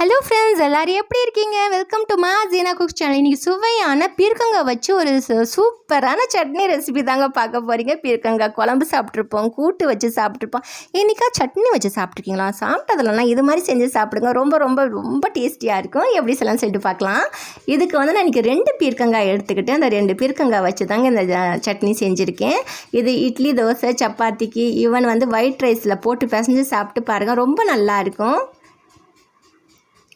Hello friends எல்லோரும் எப்படி இருக்கீங்க? வெல்கம் டு மா ஜீனா குக் சேனல் இன்றைக்கி சுவையான பீர்க்கங்காய் வச்சு ஒரு சு- சூப்பரான சட்னி ரெசிபி தாங்க பார்க்க போகிறீங்க பீர்க்கங்காய் குழம்பு சாப்பிட்ருப்போம் கூட்டு வச்சு சாப்பிட்ருப்போம் இன்றைக்கா சட்னி வச்சு சாப்பிட்ருக்கீங்களா சாப்பிட்டதுலலாம் இது மாதிரி செஞ்சு சாப்பிடுங்க. ரொம்ப ரொம்ப ரொம்ப டேஸ்டியாக இருக்கும். எப்படி சொல்லலாம் சொல்லிட்டு பார்க்கலாம். இதுக்கு வந்து நான் இன்றைக்கி ரெண்டு பீர்க்கங்காய் எடுத்துக்கிட்டு அந்த ரெண்டு பீர்க்கங்காய் வச்சு தாங்க இந்த ஜ- சட்னி செஞ்சுருக்கேன். இது இட்லி தோசை சப்பாத்திக்கு ஈவன் வந்து ஒயிட் ரைஸில் போட்டு பிசைஞ்சு சாப்பிட்டு பாருங்கள் ரொம்ப நல்லாயிருக்கும்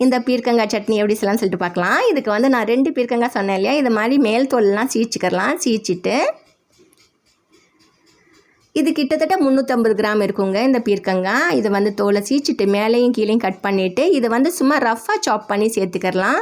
இந்த பீர்க்கங்காய் சட்னி எப்படி செய்யலாம் சொல்லிட்டு பார்க்கலாம். இதுக்கு வந்து நான் ரெண்டு பீர்க்கங்காய் சொன்னேன் இல்லையா? இது மாதிரி மேல் தோல்லாம் சீச்சிக்கிறலாம் சீச்சிட்டு. இது கிட்டத்தட்ட முந்நூற்றம்பது கிராம் இருக்குங்க இந்த பீர்க்கங்காய். இதை வந்து தோலை சீச்சிட்டு மேலேயும் கீழேயும் கட் பண்ணிவிட்டு இதை வந்து சும்மா ரஃப்பாக சாப் பண்ணி சேர்த்துக்கிறலாம்.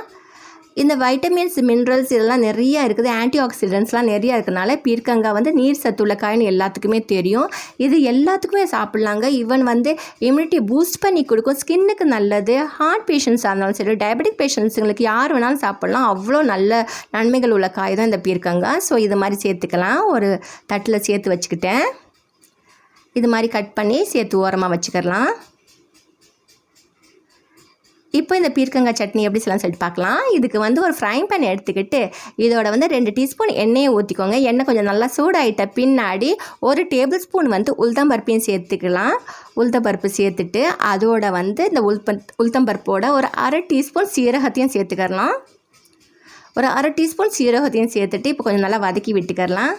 இந்த வைட்டமின்ஸ் மினரல்ஸ் இதெல்லாம் நிறையா இருக்குது. ஆன்டி ஆக்சிடென்ட்ஸ்லாம் நிறையா இருக்கனால பீர்க்கங்காய் வந்து நீர் சத்துள்ள காய்னு எல்லாத்துக்குமே தெரியும். இது எல்லாத்துக்குமே சாப்பிட்லாங்க. ஈவன் வந்து இம்யூனிட்டி பூஸ்ட் பண்ணி கொடுக்கும். ஸ்கின்னுக்கு நல்லது. ஹார்ட் பேஷண்ட்ஸாக இருந்தாலும் சரி டயபெட்டிக் பேஷண்ட்ஸுங்களுக்கு யார் வேணாலும் சாப்பிட்லாம். அவ்வளோ நல்ல நன்மைகள் உள்ள காய் தான் இந்த பீர்க்கங்காய் ஸோ இது மாதிரி சேர்த்துக்கலாம். ஒரு தட்டில் சேர்த்து வச்சுக்கிட்டேன். இது மாதிரி கட் பண்ணி சேர்த்து ஓரமாக வச்சுக்கலாம் இப்போ இந்த பீர்க்கங்காய் சட்னி எப்படி சொல்லலாம் சொல்லிட்டு பார்க்கலாம். இதுக்கு வந்து ஒரு ஃப்ரைங் பேன் எடுத்துக்கிட்டு இதோட வந்து ரெண்டு டீஸ்பூன் எண்ணெயை ஊற்றிக்கோங்க எண்ணெய் கொஞ்சம் நல்லா சூடாயிட்ட பின்னாடி ஒரு டேபிள் ஸ்பூன் வந்து உளுத்தம்பருப்பையும் சேர்த்துக்கலாம். உளுத்தம்பருப்பு சேர்த்துட்டு அதோட வந்து இந்த உளுப்ப உளுத்தம்பருப்போட ஒரு அரை டீஸ்பூன் சீரகத்தையும் சேர்த்துக்கலாம் ஒரு அரை டீஸ்பூன் சீரகத்தையும் சேர்த்துட்டு இப்போ கொஞ்சம் நல்லா வதக்கி விட்டுக்கரலாம்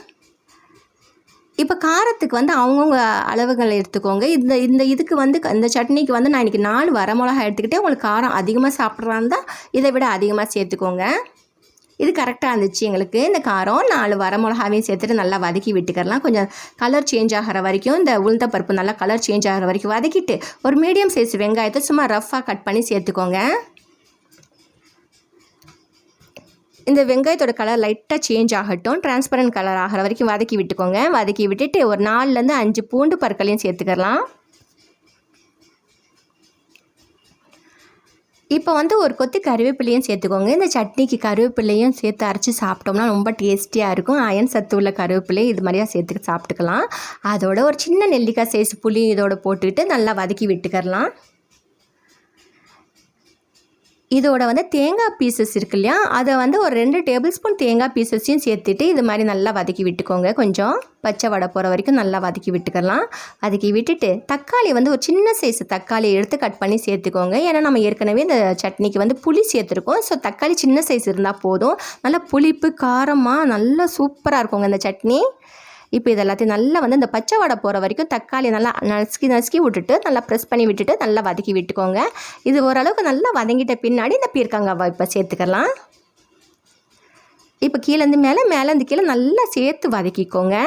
இப்போ காரத்துக்கு வந்து அவங்கவுங்க அளவுகள் எடுத்துக்கோங்க. இந்த இந்த இதுக்கு வந்து இந்த சட்னிக்கு வந்து நான் இன்றைக்கி நாலு வரமிளகா எடுத்துக்கிட்டே உங்களுக்கு காரம் அதிகமாக சாப்பிட்றாந்தா இதை விட அதிகமாக சேர்த்துக்கோங்க. இது கரெக்டாக இருந்துச்சு எங்களுக்கு. இந்த காரம் நாலு வரமிளகாவையும் சேர்த்துட்டு நல்லா வதக்கி விட்டுக்கரலாம் கொஞ்சம் கலர் சேஞ்ச் ஆகிற வரைக்கும் இந்த உளுந்த பருப்பு நல்லா கலர் சேஞ்ச் ஆகிற வரைக்கும் வதக்கிட்டு ஒரு மீடியம் சைஸ் வெங்காயத்தை சும்மா ரஃப்பாக கட் பண்ணி சேர்த்துக்கோங்க. இந்த வெங்காயத்தோட கலர் லைட்டாக சேஞ்ச் ஆகட்டும். டிரான்ஸ்பரண்ட் கலர் ஆகிற வரைக்கும் வதக்கி விட்டுக்கோங்க. வதக்கி விட்டுட்டு ஒரு நாலுலேருந்து அஞ்சு பூண்டு பற்களையும் சேர்த்துக்கலாம். இப்போ வந்து ஒரு கொத்து கருவேப்பிலையும் சேர்த்துக்கோங்க. இந்த சட்னிக்கு கருவேப்பிலையும் சேர்த்து அரைச்சி சாப்பிட்டோம்னா ரொம்ப டேஸ்டியாக இருக்கும். அயன் சத்து உள்ள கருவேப்பிலை இது மாதிரியாக சேர்த்து சாப்பிட்டுக்கலாம். அதோட ஒரு சின்ன நெல்லிக்காய் சைஸ் புளி இதோட போட்டுக்கிட்டு நல்லா வதக்கி விட்டுக்கரலாம் இதோட வந்து தேங்காய் பீசஸ் இருக்கு இல்லையா? அதை வந்து ஒரு ரெண்டு டேபிள் ஸ்பூன் தேங்காய் பீசஸையும் சேர்த்துட்டு இது மாதிரி நல்லா வதக்கி விட்டுக்கோங்க. கொஞ்சம் பச்சை வடை போகிற வரைக்கும் நல்லா வதக்கி விட்டுக்கலாம். வதக்கி விட்டுட்டு தக்காளி வந்து ஒரு சின்ன சைஸ் தக்காளி எடுத்து கட் பண்ணி சேர்த்துக்கோங்க. ஏன்னா நம்ம ஏற்கனவே இந்த சட்னிக்கு வந்து புளி சேர்த்துருக்கோம். ஸோ தக்காளி சின்ன சைஸ் இருந்தால் போதும். நல்லா புளிப்பு காரமாக நல்லா சூப்பராக இருக்குங்க இந்த சட்னி. இப்போ இது எல்லாத்தையும் நல்லா வந்து இந்த பச்சை வடை போகிற வரைக்கும் தக்காளி நல்லா நசுக்கி நசுக்கி விட்டுட்டு நல்லா ப்ரெஸ் பண்ணி விட்டுட்டு நல்லா வதக்கி விட்டுக்கோங்க. இது ஓரளவுக்கு நல்லா வதங்கிட்ட பின்னாடி இந்த பீர்க்கங்காவை இப்போ சேர்த்துக்கலாம். இப்போ கீழேருந்து மேலே மேலேருந்து கீழே நல்லா சேர்த்து வதக்கிக்கோங்க.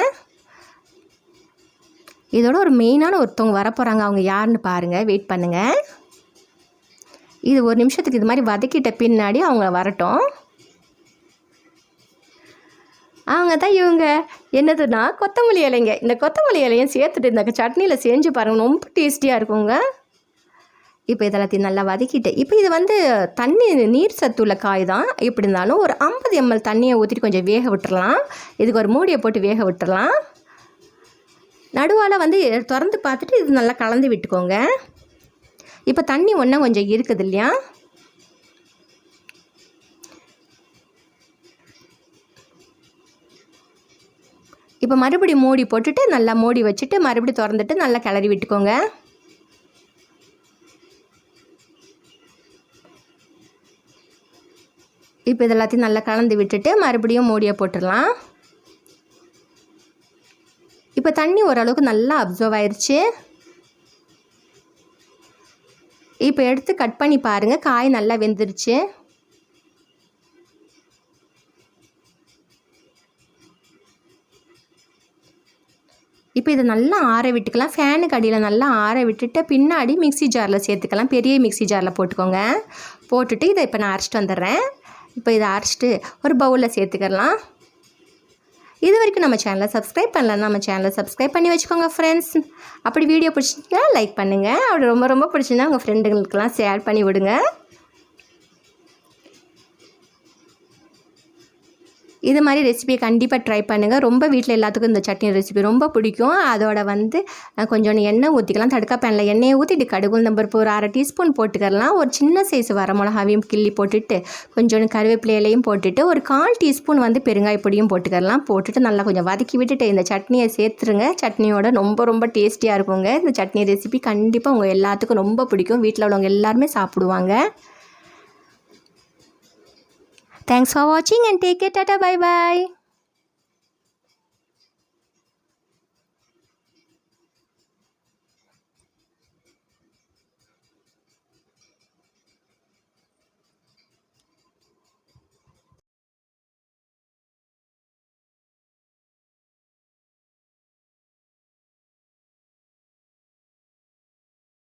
இதோட ஒரு மெயினான ஒருத்தவங்க வரப்போகிறாங்க அவங்க யாருன்னு பாருங்கள் வெயிட் பண்ணுங்கள் இது ஒரு நிமிஷத்துக்கு இது மாதிரி வதக்கிட்ட பின்னாடி அவங்க வரட்டும். அவங்க தான் இவங்க என்னதுன்னா கொத்தமல்லி இலைங்க. இந்த கொத்தமல்லி இலையும் சேர்த்துட்டு இந்த சட்னியில் செஞ்சு பாருங்க ரொம்ப டேஸ்டியாக இருக்குங்க. இப்போ இதெல்லாத்தையும் நல்லா வதக்கிட்டு இப்போ இது வந்து தண்ணி நீர் சத்துள்ள காய் தான் எப்படி இருந்தாலும் ஒரு ஐம்பது எம்எல் தண்ணியை ஊற்றிட்டு கொஞ்சம் வேக விட்டுறலாம். இதுக்கு ஒரு மூடியை போட்டு வேக விட்டுறலாம். நடுவால் வந்து திறந்து பார்த்துட்டு இது நல்லா கலந்து விட்டுக்கோங்க. இப்போ தண்ணி ஒன்றும் கொஞ்சம் இருக்குது இல்லையா? இப்போ மறுபடியும் மூடி போட்டுட்டு நல்லா மூடி வச்சுட்டு மறுபடியும் திறந்துட்டு நல்லா கிளறி விட்டுக்கோங்க. இப்போ இது எல்லாத்தையும் நல்லா கலந்து விட்டுட்டு மறுபடியும் மூடியை போட்டுடலாம். இப்போ தண்ணி ஓரளவுக்கு நல்லா அப்சர்வ் ஆயிடுச்சு இப்போ எடுத்து கட் பண்ணி பாருங்கள் காய் நல்லா வெந்துருச்சு. இப்போ இதை நல்லா ஆற விட்டுக்கலாம். ஃபேனுக்கு அடியில் நல்லா ஆற விட்டுட்டு பின்னாடி மிக்ஸி ஜாரில் சேர்த்துக்கலாம். பெரிய மிக்ஸி ஜாரில் போட்டுக்கோங்க. போட்டுட்டு இதை இப்போ நான் அரைச்சிட்டு வந்துடுறேன். இப்போ இதை அரைச்சிட்டு ஒரு பவுலில் சேர்த்துக்கலாம். இது வரைக்கும் நம்ம சேனலை சப்ஸ்கிரைப் பண்ணலாம் நம்ம சேனலை சப்ஸ்கிரைப் பண்ணி வச்சுக்கோங்க ஃப்ரெண்ட்ஸ் அப்படி வீடியோ பிடிச்சிங்கன்னா லைக் பண்ணுங்கள் அப்படி ரொம்ப ரொம்ப பிடிச்சிருந்தா உங்கள் ஃப்ரெண்டுங்களுக்கெல்லாம் ஷேர் பண்ணி விடுங்க. இது மாதிரி ரெசிபியை கண்டிப்பாக ட்ரை பண்ணுங்கள் ரொம்ப வீட்டில் எல்லாத்துக்கும் இந்த சட்னி ரெசிபி ரொம்ப பிடிக்கும். அதோட வந்து கொஞ்சம் கொஞ்சோண்டு எண்ணெய் ஊற்றிக்கலாம் தடுக்கா பேனில் எண்ணெயை ஊற்றிட்டு கடுகுல் நம்பர் ஒரு அரை டீஸ்பூன் போட்டுக்கலாம் ஒரு சின்ன சைஸ் வர மிளகாவையும் கிள்ளி போட்டுட்டு கொஞ்சோண்டு கருவேப்பிலையிலையும் போட்டுட்டு ஒரு கால் டீஸ்பூன் வந்து பெருங்காய பொடியும் போட்டுக்கலாம் போட்டுட்டு நல்லா கொஞ்சம் வதக்கி விட்டுட்டு இந்த சட்னியை சேர்த்துருங்க. சட்னியோட ரொம்ப ரொம்ப டேஸ்டியாக இருக்குங்க. இந்த சட்னி ரெசிபி கண்டிப்பாக உங்கள் எல்லாத்துக்கும் ரொம்ப பிடிக்கும். வீட்டில் உள்ளவங்க எல்லாருமே சாப்பிடுவாங்க. Thanks for watching and take care. Tata. Bye bye.